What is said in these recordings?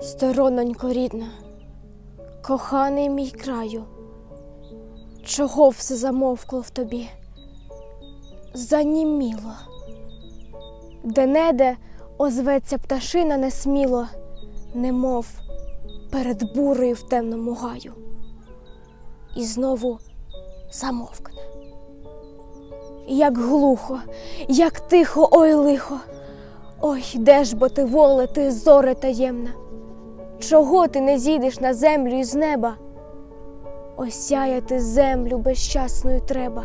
Сторононько рідна, коханий мій краю, чого все замовкло в тобі? Заніміло, де неде озветься пташина несміло, немов перед бурею в темному гаю, і знову замовкне. Як глухо, як тихо, ой лихо. Ой, де ж бо ти воле, ти зоре таємна? Чого ти не зійдеш на землю із неба? Осяяти землю безчасною треба.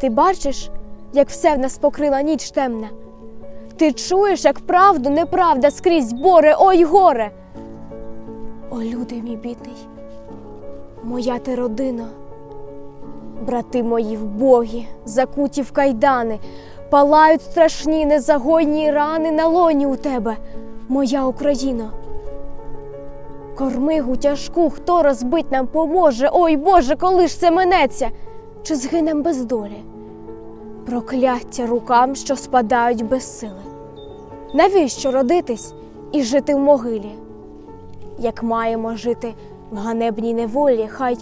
Ти бачиш, як все в нас покрила ніч темна? Ти чуєш, як правду неправда скрізь боре, ой горе. О, люди мій бідний, моя ти родина. Брати мої вбогі, закуті в кайдани, палають страшні незагойні рани на лоні у тебе, моя Україна. Кормигу тяжку, хто розбить нам поможе? Ой Боже, коли ж це минеться? Чи згинем без долі? Прокляття рукам, що спадають без сили. Навіщо родитись і жити в могилі? Як маємо жити в ганебній неволі, хай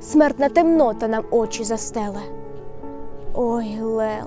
смертна темнота нам очі застеле. Ой, Леле,